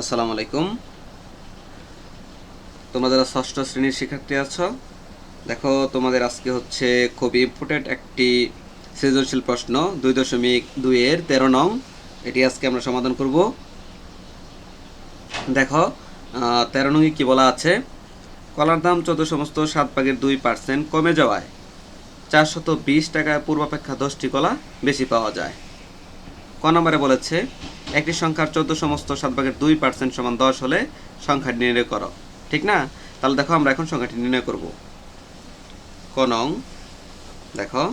আসসালামু আলাইকুম। তোমরা যারা ষষ্ঠ শ্রেণির শিক্ষার্থী আছো, দেখো তোমাদের আজকে হচ্ছে খুবই ইম্পর্টেন্ট একটি সৃজনশীল প্রশ্ন, দুই দশমিক দুইয়ের তেরো নং। এটি আজকে আমরা সমাধান করব। দেখো তেরো নংয়ে কী বলা আছে? কলার দাম চোদ্দ সমস্ত সাত ভাগের দুই পার্সেন্ট কমে যাওয়ায় চারশত বিশ টাকায় পূর্বাপেক্ষা দশটি কলা বেশি পাওয়া যায়। ক নম্বরে বলেছে একটি সংখ্যার চোদ্দ সমস্ত সাত ভাগের দুই পার্সেন্ট সমান দশ হলে সংখ্যাটি নির্ণয় করো। ঠিক না? তাহলে দেখো আমরা এখন সংখ্যাটি নির্ণয় করব। ক নং, দেখো।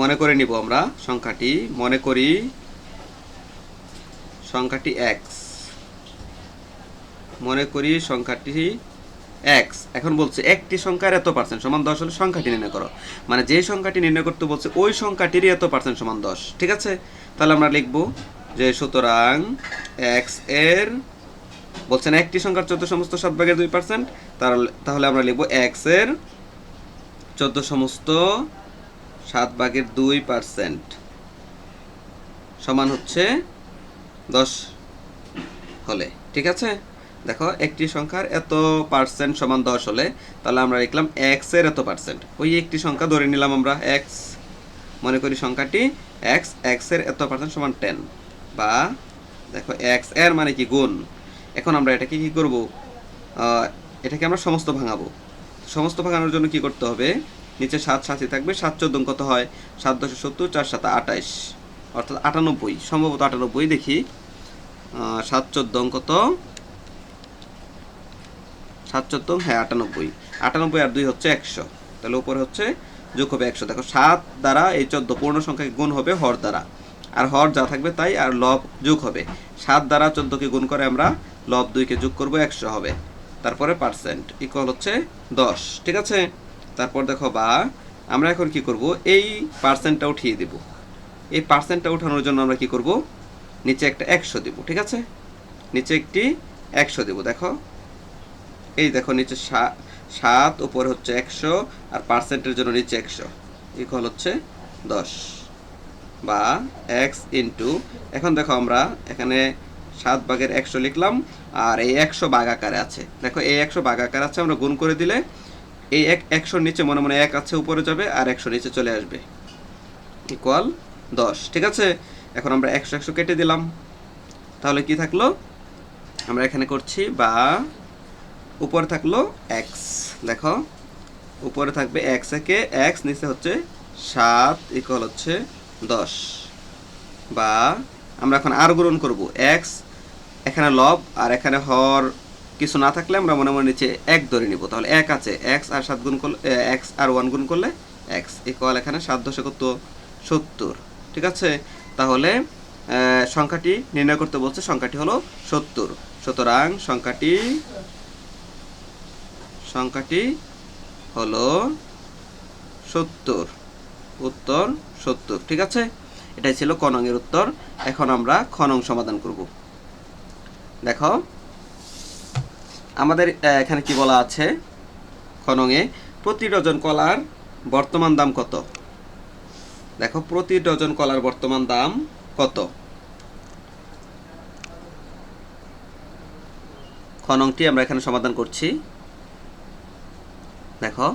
মনে করে নিব আমরা সংখ্যাটি, মনে করি সংখ্যাটি এক্স মনে করি সংখ্যাটি এক্স এখন বলছে একটি সংখ্যার এত পার্সেন্ট সমান দশ হলে সংখ্যাটি নির্ণয় করো। মানে যে সংখ্যাটি নির্ণয় করতে বলছে ওই সংখ্যাটিরই এত পার্সেন্ট সমান দশ। ঠিক আছে? তাহলে আমরা লিখব যে সুতরাং এক্সের, বলছেন একটি সংখ্যার চোদ্দ সমস্ত সাত ভাগের দুই পার্সেন্ট তাহলে আমরা লিখব এক্সের চোদ্দ সমস্ত সাত ভাগের দুই পার্সেন্ট সমান হচ্ছে দশ হলে, ঠিক আছে? দেখো, একটি সংখ্যার এত পার্সেন্ট সমান দশ হলে, তাহলে আমরা লিখলাম এক্সের এত পার্সেন্ট ওই একটি সংখ্যা ধরে নিলাম আমরা এক্স মনে করি সংখ্যাটি এক্স এক্সের এত পার্সেন্ট সমান টেন বা দেখো এক্সের মানে কি গুণ? এখন আমরা এটাকে কি করব? এটাকে আমরা সমস্ত ভাঙাবো। সমস্ত ভাঙানোর জন্য কি করতে হবে? নিচে সাত সাতই থাকবে, সাত চোদ্দ কত হয়? সাত দশে সত্তর, চার সাত আটাইশ। অর্থাৎ আটানব্বই, সম্ভবত আটানব্বই দেখি। সাত চোদ্দ কত? সাত চোদ্দ হ্যাঁ আটানব্বই। আটানব্বই আর দুই হচ্ছে একশো। তাহলে উপরে হচ্ছে যোগ হবে একশো। দেখো, সাত দ্বারা এই চোদ্দ পূর্ণ সংখ্যাকে গুণ হবে হর দ্বারা। আর হর যা থাকবে তাই, আর লব যোগ হবে। সাত দ্বারা চোদ্দকে গুণ করে আমরা লব দুইকে যোগ করব, একশো হবে। তারপরে পার্সেন্ট ইকুয়াল হচ্ছে দশ, ঠিক আছে? তারপর দেখো বা, আমরা এখন কি করব? এই পার্সেন্টটা উঠিয়ে দিব। এই পার্সেন্টটা উঠানোর জন্য আমরা কি করব? নিচে একটা একশো দিব, ঠিক আছে? নিচে একটি একশো দেব। দেখো, এই দেখো, নিচে সাত, উপরে হচ্ছে একশো, আর পার্সেন্টের জন্য নিচে একশো। ইকুয়াল হচ্ছে দশ। বা এক্স ইন্টু এখন দেখো আমরা এখানে সাত ভাগের একশো লিখলাম, আর এই একশো বাঘ আকারে আছে। দেখো এই একশো বাঘ আকারে আছে, আমরা গুণ করে দিলে এই এক, একশোর নিচে মনে মনে এক আছে, উপরে যাবে, আর একশো নিচে চলে আসবে। ইকুয়াল দশ। ঠিক আছে? এখন আমরা একশো একশো কেটে দিলাম। তাহলে কি থাকল? আমরা এখানে করছি বা উপরে থাকল এক্স দেখো। উপরে থাকবে এক্স একে এক্স নিচে হচ্ছে সাত ইকুয়াল হচ্ছে দশ। বা আমরা এখন আর গ্রহণ করব এক্স এখানে লব আর এখানে হর। কিছু না থাকলে আমরা মনে মনে নিচে এক ধরে নিব। তাহলে এক আছে এক্স আর সাত গুণ করলে এক্স আর ওয়ান গুণ করলে এক্স ইকুয়াল এখানে সাত দশে কত সত্তর। ঠিক আছে? তাহলে সংখ্যাটি নির্ণয় করতে বলছে, সংখ্যাটি হলো সত্তর। সুতরাং সংখ্যাটি সংখ্যাটি হলো সত্তর। উত্তর সত্তর, ঠিক আছে? এটাই ছিল কনংয়ের উত্তর। এখন আমরা খনং সমাধান করব। দেখো, আমাদের এখানে কি বলা আছে? খনংয়ে প্রতি ডজন কলার বর্তমান দাম কত? দেখো, প্রতি ডজন কলার বর্তমান দাম কত? খনংটি আমরা এখানে সমাধান করছি। দেখো।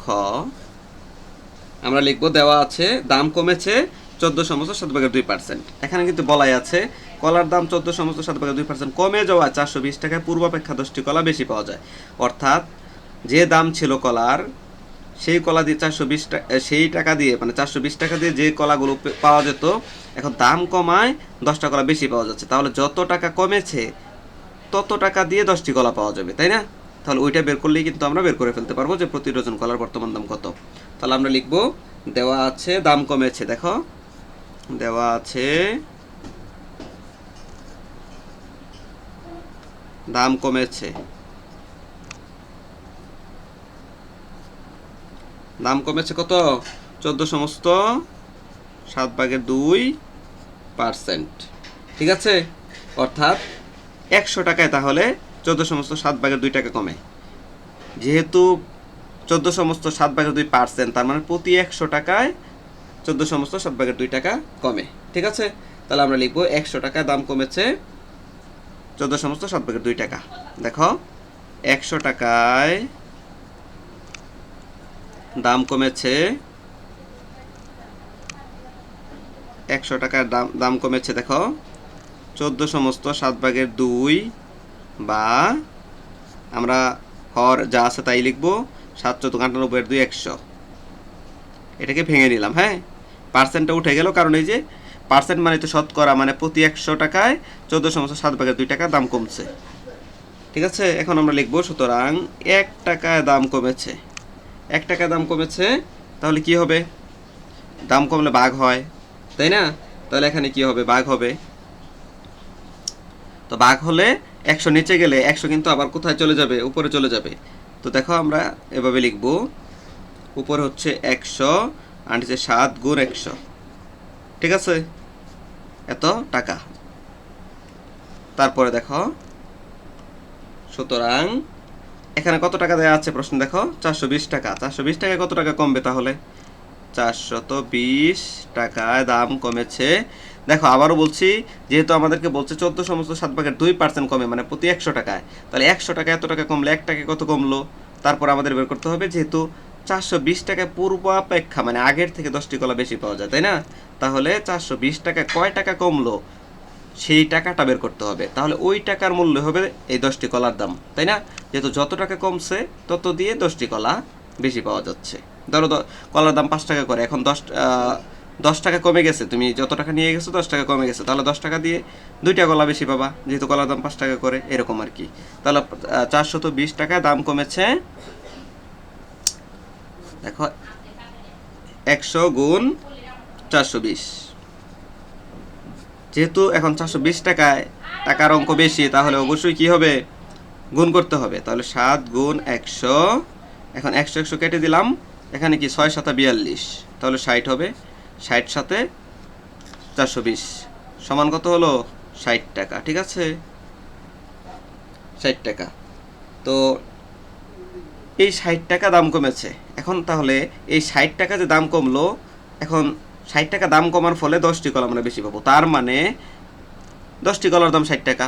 খ। আমরা লিখব দেওয়া আছে, দাম কমেছে চোদ্দ সমস্ত সাত ভাগের দুই পার্সেন্ট এখানে কিন্তু বলাই আছে, কলার দাম চোদ্দ সমস্ত সাত ভাগের দুই পার্সেন্ট কমে যাওয়া চারশো বিশ টাকায় পূর্বাপেক্ষা দশটি কলা বেশি পাওয়া যায়। অর্থাৎ যে দাম ছিল কলার, সেই কলা দিয়ে চারশো বিশ টাকা সেই টাকা দিয়ে মানে চারশো বিশ টাকা দিয়ে যে কলাগুলো পাওয়া যেত, এখন দাম কমায় দশটা কলা বেশি পাওয়া যাচ্ছে। তাহলে যত টাকা কমেছে তত টাকা দিয়ে দশটি কলা পাওয়া যাবে, তাই না? তাহলে ওইটা বের করলেই কিন্তু আমরা বের করে ফেলতে পারব যে প্রতি ডজন কলার বর্তমান দাম কত। তাহলে আমরা লিখব, দেওয়া আছে, দাম কমেছে, দেখো। দেওয়া আছে, দাম কমেছে। দাম কমেছে কত? চোদ্দ সমস্ত, সাত ভাগের দুই পার্সেন্ট। ঠিক আছে? অর্থাৎ একশো টাকায় তাহলে চোদ্দ সমস্ত সাত ভাগের দুই টাকা কমে। যেহেতু চোদ্দ সমস্ত সাত ভাগের দুই পার্সেন্ট, তার মানে প্রতি একশো টাকায় চোদ্দ সমস্ত সাত ভাগের দুই টাকা কমে। ঠিক আছে? তাহলে আমরা লিখব একশো টাকা দাম কমেছে চোদ্দ সমস্ত সাত ভাগের দুই টাকা। দেখো, একশো টাকায় দাম কমেছে একশো টাকার দাম দাম কমেছে, দেখো। চোদ্দ সমস্ত, সাত ভাগের দুই বা আমরা হর যা আছে তাই লিখব, সাত চোদ্দ আটানব্বইয়ের দুই একশো। এটাকে ভেঙে নিলাম হ্যাঁ? পার্সেন্টটা উঠে গেল কারণ এই যে পার্সেন্ট মানে তো শতকরা মানে প্রতি একশো টাকায় চোদ্দ সমস্ত, সাত ভাগের দুই টাকা দাম কমছে। ঠিক আছে? এখন আমরা লিখব, সুতরাং এক টাকায় দাম কমেছে। এক টাকায় দাম কমেছে, তাহলে কি হবে? দাম কমলে বাঘ হয়, তাই না? তাহলে এখানে কি হবে? বাঘ হবে। তো বাঘ হলে একশো নিচে গেলে একশো কিন্তু আবার কোথায় চলে যাবে? উপরে চলে যাবে। তো দেখো আমরা এভাবে লিখব। উপরে হচ্ছে একশো, আর নিচে সাত গুণ একশো। ঠিক আছে? এত টাকা। তারপরে দেখো, সুতরাং এখানে কত টাকা দেওয়া আছে প্রশ্ন দেখো? চারশো বিশ টাকা। চারশো বিশ টাকায় কত টাকা কমবে তাহলে? চারশত বিশ টাকায় দাম কমেছে দেখো, আবারও বলছি, যেহেতু আমাদেরকে বলছে চোদ্দ সমস্ত সাত ভাগের দুই পার্সেন্ট কমে মানে প্রতি একশো টাকায়, তাহলে একশো টাকা এত টাকা কমলে এক টাকা কত কমলো? তারপর আমাদের বের করতে হবে যেহেতু চারশো বিশ টাকায় পূর্বাপেক্ষা মানে আগের থেকে দশটি কলা বেশি পাওয়া যায়, তাই না? তাহলে চারশো বিশ টাকায় কয় টাকা কমলো? সেই টাকাটা বের করতে হবে। তাহলে ওই টাকার মূল্য হবে এই দশটি কলার দাম, তাই না? যেহেতু যত টাকা কমছে, তত দিয়ে দশটি কলা বেশি পাওয়া যাচ্ছে। ধরো কলার দাম পাঁচ টাকা করে, এখন দশ দশ টাকা কমে গেছে। তুমি যত টাকা নিয়ে গেছো দশ টাকা কমে গেছে। তাহলে দশ টাকা দিয়ে দুইটা কলা বেশি পাবা, যেহেতু কলার দাম পাঁচ টাকা করে, এরকম আর কি। তাহলে চারশত বিশ টাকা, দাম কমেছে, দেখো, একশো গুণ চারশো বিশ। যেহেতু এখন চারশো বিশ টাকায় টাকার অঙ্ক বেশি, তাহলে অবশ্যই কি হবে? গুণ করতে হবে। তাহলে সাত গুণ একশো, এখন একশো একশো কেটে দিলাম, এখানে কি ছয় সাতা বিয়াল্লিশ, তাহলে ষাট হবে। ষাট সাথে চারশো বিশ। সমান কত হলো? ষাট টাকা, ঠিক আছে? ষাট টাকা। তো এই ষাট টাকা দাম কমেছে। এখন তাহলে এই ষাট টাকা যে দাম কমলো, এখন ষাট টাকা দাম কমার ফলে দশটি কলা আমরা বেশি পাবো। তার মানে দশটি কলার দাম ষাট টাকা।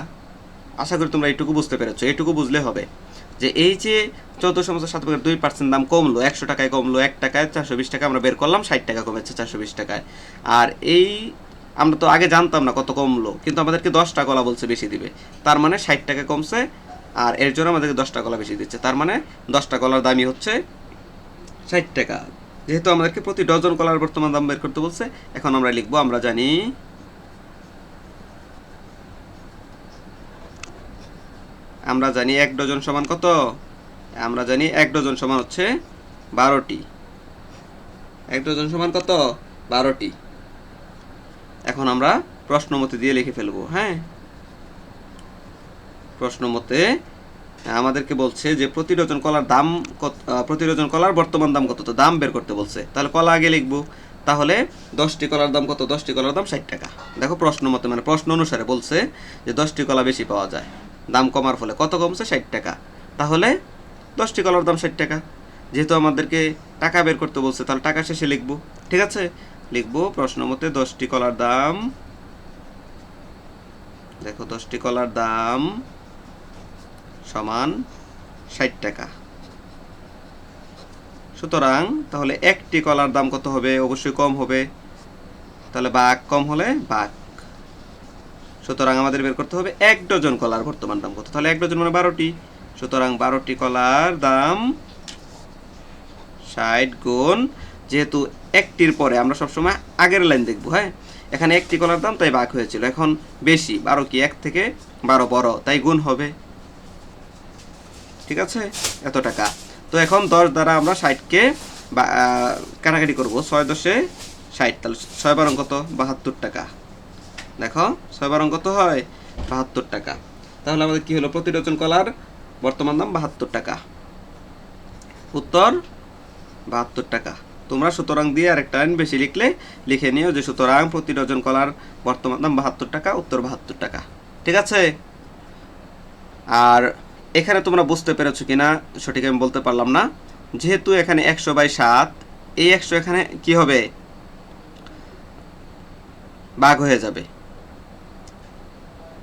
আশা করি তোমরা এইটুকু বুঝতে পেরেছ। এইটুকু বুঝলে হবে। যে এই যে চোদ্দ সমস্ত সাত ভাগের দুই পার্সেন্ট দাম কমলো, একশো টাকায় কমলো, এক টাকায় চারশো বিশ টাকা আমরা বের করলাম, ষাট টাকা কমেছে চারশো বিশ টাকায়। আর এই আমরা তো আগে জানতাম না কত কমলো, কিন্তু আমাদেরকে দশটা কলা বলছে বেশি দিবে। তার মানে ষাট টাকা কমছে, আর এর জন্য আমাদেরকে দশটা কলা বেশি দিচ্ছে। তার মানে দশটা কলার দামই হচ্ছে ষাট টাকা। যেহেতু আমাদেরকে প্রতি ডজন কলার বর্তমান দাম বের করতে বলছে, এখন আমরা লিখব, আমরা জানি আমরা জানি এক ডজন সমান কত? আমরা জানি এক ডজন সমান হচ্ছে বারোটি। এক ডজন সমান কত? বারোটি। এখন আমরা প্রশ্ন মতে দিয়ে লিখে ফেলব হ্যাঁ? প্রশ্ন মতে আমাদেরকে বলছে যে, প্রতি ডজন কলার দাম কত প্রতি ডজন কলার বর্তমান দাম কত? তো দাম বের করতে বলছে। তাহলে কলা আগে লিখব। তাহলে দশটি কলার দাম কত? দশটি কলার দাম ষাট টাকা। দেখো প্রশ্ন মতে মানে প্রশ্ন অনুসারে বলছে যে, দশটি কলা বেশি পাওয়া যায়। দাম কমার ফলে। কত কমছে? ষাট টাকা। তাহলে দশটি কলার দাম ষাট টাকা। যেহেতু আমাদেরকে টাকা বের করতে বলছে, তাহলে টাকা শেষে লিখব। ঠিক আছে? লিখব প্রশ্ন মতে দশটি কলার দাম। দেখো, দশটি কলার দাম সমান ষাট টাকা। সুতরাং তাহলে একটি কলার দাম কত হবে? অবশ্যই কম হবে। তাহলে বাঘ কম হলে বাঘ সুতরাং আমাদের বের করতে হবে এক ডজন কলার বর্তমান দাম কত? তাহলে এক ডজন মানে বারোটি। সুতরাং বারোটি কলার দাম ষাট গুণ, যেহেতু একটির পরে আমরা সবসময় আগের লাইন দেখব হ্যাঁ? এখানে একটি কলার দাম, তাই বাঘ হয়েছিল। এখন বেশি, বারো কি এক থেকে বারো বড়, তাই গুণ হবে। ঠিক আছে? এত টাকা। তো এখন দশ দ্বারা আমরা ষাটকে কাটাকাটি করব। ছয় দশে ষাট, তাহলে ছয় বারো কত? বাহাত্তর টাকা। দেখো ছয় বারং কত হয়, বাহাত্তর টাকা। তাহলে আমাদের কি হলো? প্রতি ডজন কলার বর্তমান দাম বাহাত্তর টাকা। উত্তর, বাহাত্তর টাকা। তোমরা সুতরাং দিয়ে আরেকটা লাইন বেশি লিখলে, লিখে নিও যে সুতরাং প্রতি ডজন কলার বর্তমান দাম বাহাত্তর টাকা, উত্তর বাহাত্তর টাকা। ঠিক আছে? আর এখানে তোমরা বুঝতে পেরেছ কিনা, সঠিক আমি বলতে পারলাম না। যেহেতু এখানে একশো বাই সাত, এই একশো এখানে কি হবে? ভাগ হয়ে যাবে।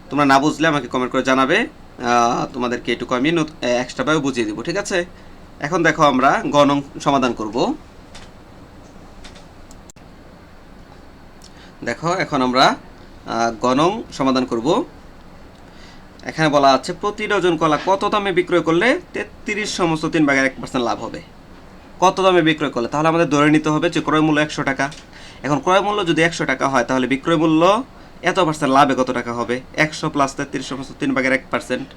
তোমরা না বুঝলে আমাকে কমেন্ট করে জানাবে। তোমাদেরকে এটুকু আমি এক্সট্রাভাবে বুঝিয়ে দিব, ঠিক আছে? এখন দেখো আমরা গণং সমাধান করব। দেখো, এখন আমরা গণং সমাধান করব। এখানে বলা আছে, প্রতি ডজন কলা কত দামে বিক্রয় করলে তেত্রিশ সমস্ত তিন ভাগের এক পার্সেন্ট লাভ হবে? কত দামে বিক্রয় করলে? তাহলে আমাদের ধরে নিতে হবে যে ক্রয় মূল্য একশো টাকা। এখন ক্রয় মূল্য যদি একশো টাকা হয়, তাহলে বিক্রয় মূল্য এত পার্সেন্ট লাভে কত টাকা হবে? একশো প্লাস তেত্রিশ সমস্ত তিন ভাগের এক পার্সেন্ট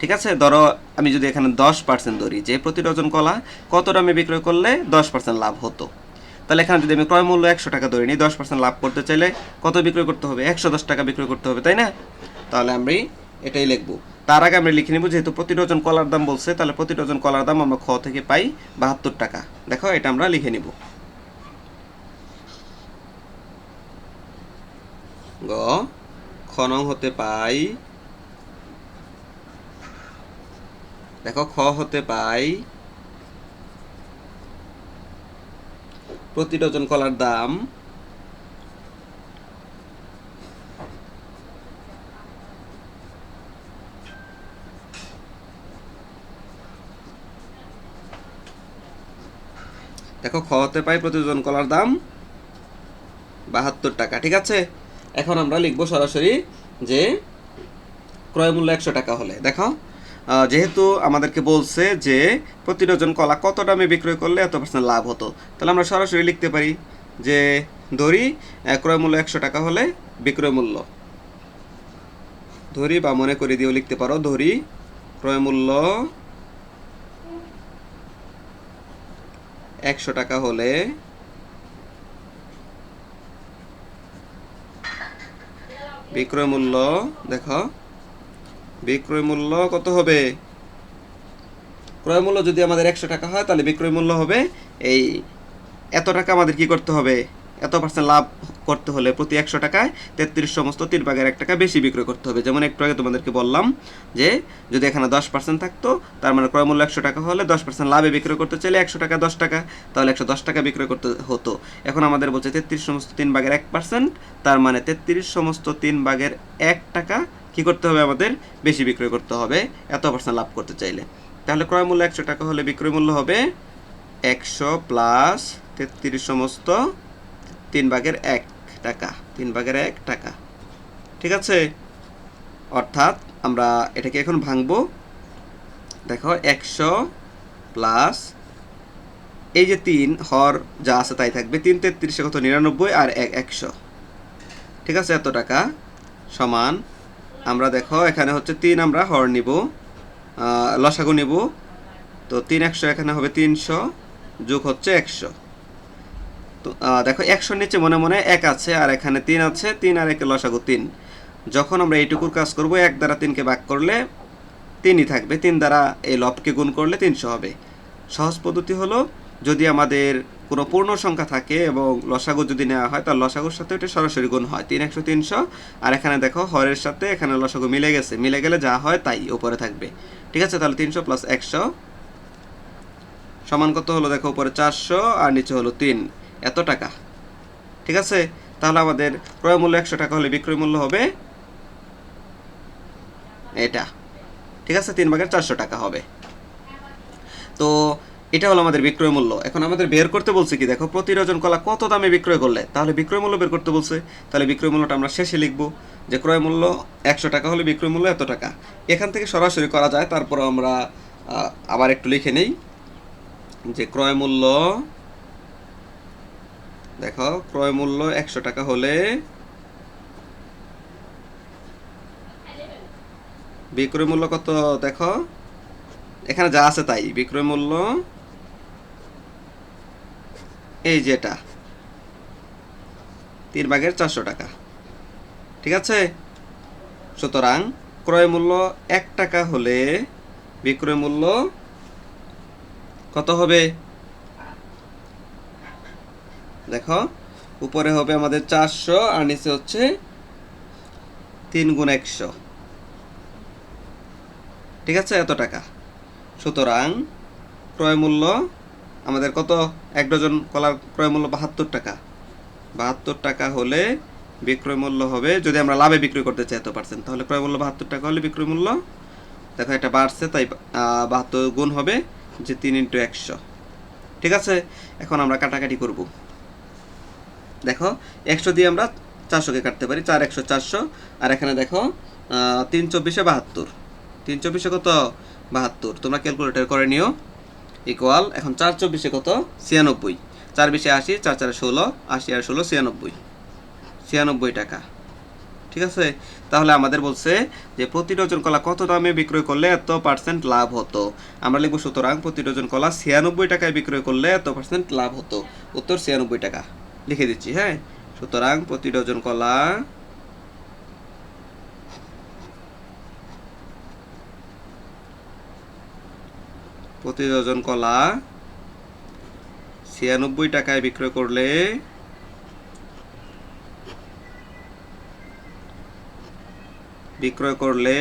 ঠিক আছে? ধরো, আমি যদি এখানে দশ পার্সেন্ট ধরি, যে প্রতি ডজন কলা, কত দামে বিক্রয় করলে দশ পার্সেন্ট লাভ হতো? তাহলে এখানে যদি আমি ক্রয় মূল্য একশো টাকা ধরে নিই, দশ পার্সেন্ট লাভ করতে চাইলে কত বিক্রয় করতে হবে? একশো দশ টাকা বিক্রয় করতে হবে, তাই না? তাহলে আমি এটাই লিখব। তার আগে আমরা লিখে নিব, যেহেতু প্রতি ডজন কলার দাম বলছে, তাহলে প্রতি ডজন কলার দাম আমরা খ থেকে পাই বাহাত্তর টাকা। দেখো, এটা আমরা লিখে নিব। গ, খনং হতে পাই। দেখো, খ হতে পাই। প্রতি ডজন কলার দাম। দেখো, খ হতে পাই, প্রতি ডজন কলার দাম বাহাত্তর টাকা, ঠিক আছে? এখন আমরা লিখব সরাসরি যে ক্রয় মূল্য একশো টাকা হলে। দেখো যেহেতু আমাদেরকে বলছে যে প্রতি ডজন কলা কত দামে বিক্রয় করলে এত পার্সেন্ট লাভ হতো, তাহলে আমরা সরাসরি লিখতে পারি যে ধরি ক্রয় মূল্য একশো টাকা হলে বিক্রয় মূল্য। ধরি বা মনে করে দিয়েও লিখতে পারো, ধরি ক্রয় মূল্য একশো টাকা হলে বিক্রয় মূল্য, দেখো। বিক্রয় মূল্য কত হবে? ক্রয় মূল্য যদি আমাদের একশো টাকা হয়, তাহলে বিক্রয় মূল্য হবে এই এত টাকা আমাদের কি করতে হবে? এত পার্সেন্ট লাভ করতে হলে প্রতি একশো টাকায় তেত্রিশ সমস্ত তিন ভাগের এক টাকা বেশি বিক্রয় করতে হবে। যেমন একটু আগে তোমাদেরকে বললাম যে, যদি এখানে দশ পার্সেন্ট থাকতো, তার মানে ক্রয় মূল্য একশো টাকা হলে দশ পার্সেন্ট লাভে বিক্রয় করতে চাইলে একশো টাকা, দশ টাকা, তাহলে একশো দশ টাকা বিক্রয় করতে হতো। এখন আমাদের বলছে তেত্রিশ সমস্ত তিন ভাগের এক পার্সেন্ট তার মানে তেত্রিশ সমস্ত তিন ভাগের এক টাকা কি করতে হবে আমাদের? বেশি বিক্রয় করতে হবে, এত পার্সেন্ট লাভ করতে চাইলে। তাহলে ক্রয় মূল্য একশো টাকা হলে বিক্রয় মূল্য হবে একশো প্লাস তেত্রিশ সমস্ত তিন ভাগের এক টাকা, তিন ভাগের এক টাকা। ঠিক আছে? অর্থাৎ আমরা এটাকে এখন ভাঙব। দেখো, একশো প্লাস এই যে তিন, হর যা আছে তাই থাকবে। তিন তেত্রিশে কত? নিরানব্বই আর এক একশো। ঠিক আছে? এত টাকা সমান আমরা দেখো, এখানে হচ্ছে তিন আমরা হর নিব লসাগু নিব। তো তিন একশো এখানে হবে তিনশো, যোগ হচ্ছে একশো। দেখো, একশোর নিচে মনে মনে এক আছে আর এখানে তিন আছে, তিন আর একে লসাগু তিন। যখন আমরা এইটুকুর কাজ করব, এক দ্বারা তিনকে ভাগ করলে তিনই থাকবে। তিন দ্বারা এই লবকে গুণ করলে তিনশো হবে। সহজ পদ্ধতি হলো, যদি আমাদের কোনো পূর্ণ সংখ্যা থাকে এবং লসাগু যদি নেওয়া হয়, তাহলে লসাগুর সাথে এটা সরাসরি গুণ হয়। তিন, একশো, তিনশো। আর এখানে দেখো, হরের সাথে এখানে লসাগু মিলে গেছে। মিলে গেলে যা হয় তাই উপরে থাকবে। ঠিক আছে? তাহলে তিনশো প্লাস একশো সমান কত হলো? দেখো, উপরে চারশো আর নিচে হলো তিন। এত টাকা। ঠিক আছে? তাহলে আমাদের ক্রয় মূল্য একশো টাকা হলে বিক্রয় মূল্য হবে এটা। ঠিক আছে? তিন ভাগের চারশো টাকা হবে। তো এটা হলো আমাদের বিক্রয় মূল্য। এখন আমাদের বের করতে বলছে কি, দেখো, প্রতি ডজন কলা কত দামে বিক্রয় করলে? তাহলে বিক্রয় মূল্য বের করতে বলছে। তাহলে বিক্রয় মূল্যটা আমরা শেষে লিখব যে ক্রয় মূল্য একশো টাকা হলে বিক্রয় মূল্য এত টাকা। এখান থেকে সরাসরি করা যায়, তারপর আমরা আবার একটু লিখে নেই যে ক্রয় মূল্য দেখো ক্রয় মূল্য একশো টাকা হলে বিক্রয় মূল্য কত দেখো? এখানে যা আছে তাই, বিক্রয় মূল্য এই যেটা তিন ভাগের চারশো টাকা। ঠিক আছে? সুতরাং ক্রয় মূল্য এক টাকা হলে বিক্রয় মূল্য কত হবে? দেখো, উপরে হবে আমাদের চারশো আর নিচে হচ্ছে তিন গুণ একশো। ঠিক আছে? এত টাকা। সুতরাং ক্রয় মূল্য আমাদের কত? এক ডজন কলার ক্রয় মূল্য বাহাত্তর টাকা। বাহাত্তর টাকা হলে বিক্রয় মূল্য হবে, যদি আমরা লাভে বিক্রি করতে চাই এত পার্সেন্ট তাহলে ক্রয় মূল্য বাহাত্তর টাকা হলে বিক্রয় মূল্য দেখো এটা বাড়ছে, তাই বাহাত্তর গুণ হবে যে তিন ইন্টু একশো। ঠিক আছে? এখন আমরা কাটাকাটি করব। দেখো, একশো দিয়ে আমরা চারশোকে কাটতে পারি, চার একশো চারশো, আর এখানে দেখো তিন চব্বিশে বাহাত্তর। তিন চব্বিশে কত? বাহাত্তর। তোমরা ক্যালকুলেটর করে নিও। ইকুয়াল, এখন চার চব্বিশে কত? ছিয়ানব্বই। চার বিশে আশি, চার চারে ষোলো, আশি আর ষোলো, ছিয়ানব্বই। ছিয়ানব্বই টাকা। ঠিক আছে? তাহলে আমাদের বলছে যে প্রতি ডজন কলা কত দামে বিক্রয় করলে এত পার্সেন্ট লাভ হতো? আমরা লিখব সুতরাং প্রতি ডজন কলা ছিয়ানব্বই টাকায় বিক্রয় করলে এত পার্সেন্ট লাভ হতো। উত্তর ছিয়ানব্বই টাকা। লিখে দিচ্ছি হ্যাঁ? সুতরাং প্রতি ডজন কলা প্রতি ডজন কলা ছিয়ানব্বই টাকায় বিক্রয় করলে বিক্রয় করলে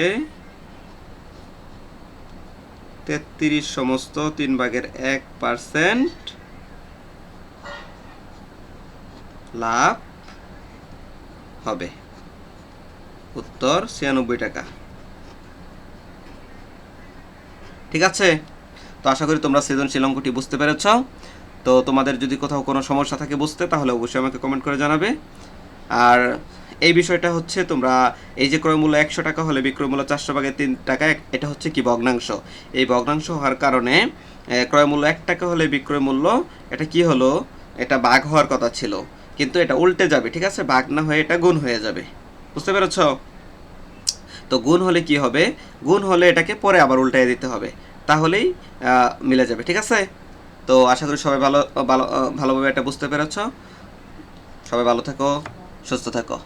তেত্রিশ সমস্ত তিন ভাগের এক পার্সেন্ট লাভ হবে। উত্তর ছিয়ানব্বই টাকা। ঠিক আছে? তো আশা করি তোমরা সৃজনশীল অঙ্কটি বুঝতে পেরেছ। তো তোমাদের যদি কোথাও কোনো সমস্যা থাকে বুঝতে, তাহলে অবশ্যই আমাকে কমেন্ট করে জানাবে। আর এই বিষয়টা হচ্ছে তোমরা এই যে ক্রয়মূল্য একশো টাকা হলে বিক্রয়মূল্য চারশো ভাগের তিন টাকা এটা হচ্ছে কি ভগ্নাংশ? এই ভগ্নাংশ হওয়ার কারণে ক্রয়মূল্য এক টাকা হলে বিক্রয়মূল্য এটা কি হলো? এটা বাঘ হওয়ার কথা ছিল। কিন্তু এটা উল্টে যাবে, ঠিক আছে? ভাগ না হয়ে এটা গুণ হয়ে যাবে। বুঝতে পেরেছ? তো গুণ হলে কি হবে? গুণ হলে এটাকে পরে আবার উল্টাই দিতে হবে। তাহলেই মিলে যাবে, ঠিক আছে? তো আশা করি সবাই ভালো ভালো ভালোভাবে এটা বুঝতে পেরেছ। সবাই ভালো থাকো, সুস্থ থাকো।